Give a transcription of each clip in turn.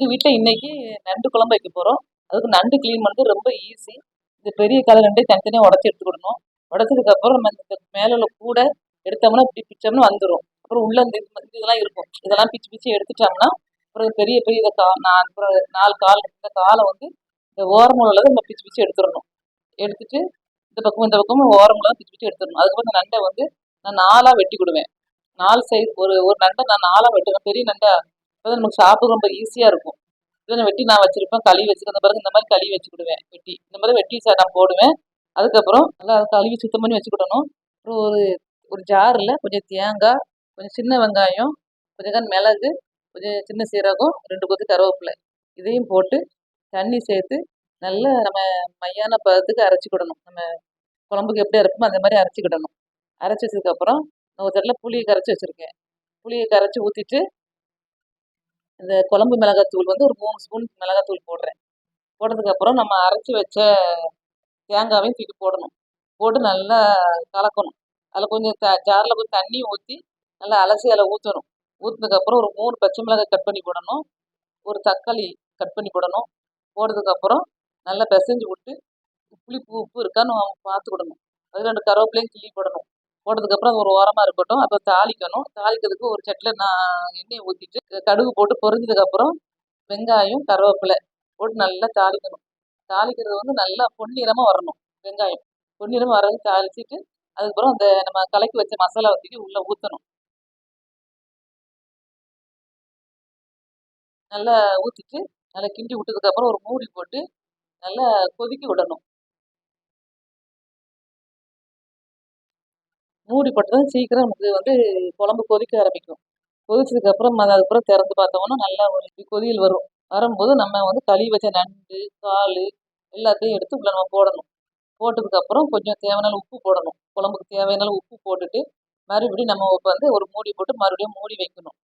எங்கள் வீட்டில் இன்னைக்கு நண்டு குழம்பு வைக்க போகிறோம் அதுக்கு நண்டு க்ளீன் பண்ணுறது ரொம்ப ஈஸி இந்த பெரிய காலை நண்டு தனித்தனியாக உடச்சி எடுத்துக்கிடணும் உடச்சதுக்கப்புறம் நம்ம இந்த மேலே உள்ள கூட எடுத்தோம்னா இப்படி பிச்சோம்னா வந்துடும் அப்புறம் உள்ள இந்த இது- இதெல்லாம் இருக்கும். இதெல்லாம் பிச்சு பிச்சு எடுத்துட்டோம்னா அப்புறம் பெரிய பெரிய இதை கா நான் அப்புறம் நாலு கால் இந்த காலை வந்து இந்த ஓரமுள்ள நம்ம பிச்சு பிச்சு எடுத்துடணும். எடுத்துட்டு இந்த பக்கம் இந்த பக்கமும் ஓரமுள்ள பிச்சு பிச்சு எடுத்துடணும். அதுக்கப்புறம் இந்த நண்டை வந்து நான் நாலாக வெட்டி கொடுவேன். நாலு சைஸ் ஒரு ஒரு நண்டை நான் நாலாக வெட்டுவேன். பெரிய நண்டை அப்போ நமக்கு சாப்பிட ரொம்ப ஈஸியாக இருக்கும். இதை வெட்டி நான் வச்சுருப்பேன். கழுவி வச்சுருந்த பிறகு இந்த மாதிரி கழுவி வச்சுக்கிடுவேன். வெட்டி. இந்த மாதிரி வெட்டி சார் நான் போடுவேன். அதுக்கப்புறம் நல்லா அதை கழுவி சுத்தம் பண்ணி வச்சுக்கிடணும். அப்புறம் ஒரு ஒரு ஜாரில் கொஞ்சம் தேங்காய் கொஞ்சம் சின்ன வெங்காயம் கொஞ்சம் மிளகு கொஞ்சம் சின்ன சீரகம் ரெண்டு கொத்து கருவேப்பிலை இதையும் போட்டு தண்ணி சேர்த்து நல்லா நம்ம மையான பதத்துக்கு அரைச்சிக்கிடணும். நம்ம குழம்புக்கு எப்படி அரைப்போமோ அந்த மாதிரி அரைச்சிக்கிடணும். அரைச்சி வச்சதுக்கப்புறம் நான் ஒரு தடவை புளியை கரைச்சி வச்சுருக்கேன். புளியை கரைச்சி ஊற்றிட்டு இந்த குழம்பு மிளகாத்தூள் வந்து ஒரு மூணு ஸ்பூன் மிளகாத்தூள் போடுறேன். போட்டதுக்கப்புறம் நம்ம அரைச்சி வச்ச தேங்காவையும் தூக்கி போடணும். போட்டு நல்லா கலக்கணும். அதில் கொஞ்சம் த ஜாரில் கொஞ்சம் தண்ணியும் ஊற்றி நல்லா அலசி அதில் ஊற்றணும் ஊற்றினதுக்கப்புறம் ஒரு மூணு பச்சை மிளகாய் கட் பண்ணி போடணும். ஒரு தக்காளி கட் பண்ணி போடணும். போட்டதுக்கப்புறம் நல்லா பிசைஞ்சு விட்டு புளிப்பு உப்பு இருக்கான்னு பார்த்துக்கிடணும். அது ரெண்டு கருவேப்பிலையும் கிள்ளி போடணும். போட்டதுக்கப்புறம் ஒரு ஓரமாக இருக்கட்டும். அப்போ தாளிக்கணும். தாளிக்கிறதுக்கு ஒரு சட்டில் நான் எண்ணெயை ஊற்றிட்டு கடுகு போட்டு பொரிஞ்சதுக்கப்புறம் வெங்காயம் கருவேப்பிலை போட்டு நல்லா தாளிக்கணும். தாளிக்கிறது வந்து நல்லா பொன்னிறமாக வரணும் வெங்காயம். பொன்னிறமாக வரது தாளிச்சிட்டு அதுக்கப்புறம் அந்த நம்ம கலக்கி வச்ச மசாலா ஊற்றிட்டு உள்ளே ஊற்றணும் நல்லா ஊற்றிட்டு நல்லா கிண்டி விட்டதுக்கப்புறம் ஒரு மூடி போட்டு நல்லா கொதிக்க விடணும். மூடி போட்டதும் சீக்கிரம் நமக்கு வந்து குழம்பு கொதிக்க ஆரம்பிக்கும். கொதிச்சதுக்கப்புறம் அது அதுக்கப்புறம் திறந்து பார்த்தோம்னா நல்லா ஒரு கொதியில் வரும். வரும்போது நம்ம வந்து கழுவி வச்ச நண்டு கால் எல்லாத்தையும் எடுத்து உள்ள நம்ம போடணும். போட்டதுக்கப்புறம் கொஞ்சம் தேவையான உப்பு போடணும். குழம்புக்கு தேவையான உப்பு போட்டுட்டு மறுபடியும் நம்ம வந்து ஒரு மூடி போட்டு மறுபடியும் மூடி வைக்கணும்.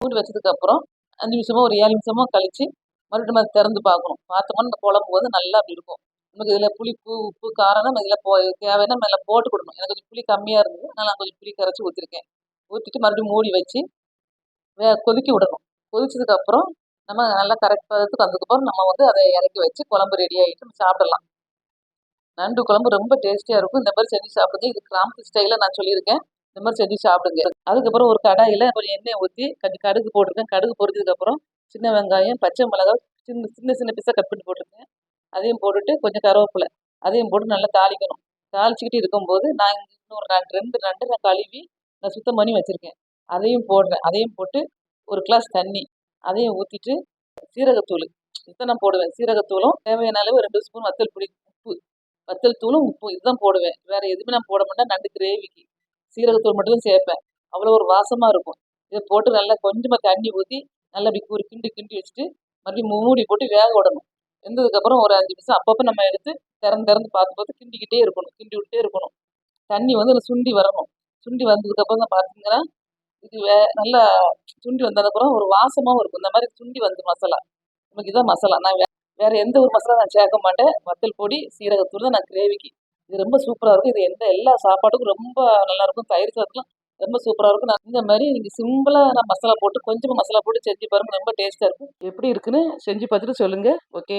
மூடி வச்சதுக்கப்புறம் அஞ்சு நிமிஷமோ ஒரு ஏழு நிமிஷமோ கழித்து மறுபடியும் அதை திறந்து பார்க்கணும். பார்த்தோம்னா இந்த குழம்பு வந்து நல்லா அப்படி இருக்கும். நமக்கு இதில் புளிப்பு உப்பு காரம் நம்ம இதில் போ தேவைன்னா மேலே போட்டு கொடுக்கணும். எனக்கு கொஞ்சம் புளி கம்மியாக இருந்தது. அதனால் நான் கொஞ்சம் புளி கரைச்சி ஊற்றிருக்கேன் ஊற்றிட்டு மறுபடியும் மூடி வச்சு வே கொதிக்க விடணும். கொதிச்சதுக்கப்புறம் நம்ம நல்லா கரெக்ட் பதத்துக்கு வந்ததுக்கப்புறம் நம்ம வந்து அதை இறக்கி வச்சு குழம்பு ரெடி ஆகிட்டு நம்ம சாப்பிடலாம். நண்டு குழம்பு ரொம்ப டேஸ்டியாக இருக்கும். இந்த மாதிரி செஞ்சு சாப்பிடுங்க. இது கிராமத்து ஸ்டைலில் நான் சொல்லியிருக்கேன். இந்த மாதிரி செஞ்சு சாப்பிடுங்க. அதுக்கப்புறம் ஒரு கடாயில் கொஞ்சம் எண்ணெய் ஊற்றி கொஞ்சம் கடுகு போட்டிருக்கேன். கடுகு பொரிச்சதுக்கப்புறம் சின்ன வெங்காயம் பச்சை மிளகாய் சின்ன சின்ன சின்ன பீஸாக கட் பண்ணி போட்டிருக்கேன். அதையும் போட்டுட்டு கொஞ்சம் கருவேப்பிலை அதையும் போட்டு நல்லா தாளிக்கணும். தாளிச்சிக்கிட்டு இருக்கும்போது நான் இன்னொரு ரெண்டு ரெண்டு நண்டு நான் கழுவி நான் சுத்தம் பண்ணி வச்சுருக்கேன். அதையும் போடுறேன். அதையும் போட்டு ஒரு கிளாஸ் தண்ணி அதையும் ஊற்றிட்டு சீரகத்தூள் இதுதான் நான் போடுவேன். சீரகத்தூளும் தேவையான அளவு ரெண்டு ஸ்பூன் வத்தல் பொடி உப்பு வத்தல் தூளும் உப்பு இதுதான் போடுவேன். வேறு எதுவுமே நான் போட மாட்டேன். நண்டு கிரேவிக்கு சீரகத்தூள் மட்டும் சேர்ப்பேன். அவ்வளோ ஒரு வாசமாக இருக்கும். இதை போட்டு நல்லா கொஞ்சமாக தண்ணி ஊற்றி நல்லா அப்படி ஒரு கிண்டி கிண்டி வச்சுட்டு மறுபடியும் மூடி போட்டு வேக விடணும். வெந்ததுக்கப்புறம் ஒரு அஞ்சு நிமிஷம் அப்பப்போ நம்ம எடுத்து திறந்து திறந்து பார்த்து பார்த்து கிண்டிக்கிட்டே இருக்கணும் கிண்டி விட்டே இருக்கணும். தண்ணி வந்து அதுல சுண்டி வரணும். சுண்டி வந்ததுக்கப்புறம் தான் பார்த்தீங்கன்னா இது வே நல்லா சுண்டி வந்ததுக்கப்புறம் ஒரு வாசமாகவும் இருக்கும். இந்த மாதிரி சுண்டி வந்து மசாலா. நமக்கு இதான் மசாலா. நான் வே வேறு எந்த ஒரு மசாலா நான் சேர்க்க மாட்டேன். வத்தல் பொடி சீரகத்தூள் தான் நான் கிரேவிக்கு. இது ரொம்ப சூப்பராக இருக்கும். இது எந்த எல்லா சாப்பாட்டுக்கும் ரொம்ப நல்லாயிருக்கும் தயிர் சாதத்துலாம் ரொம்ப சூப்பராக இருக்கும். நான் இந்த மாதிரி நீங்கள் சிம்பிளாக நான் மசாலா போட்டு கொஞ்சமாக மசாலா போட்டு செஞ்சு பாருங்க ரொம்ப டேஸ்ட்டாக இருக்கும். எப்படி இருக்குன்னு செஞ்சு பார்த்துட்டு சொல்லுங்கள் ஓகே.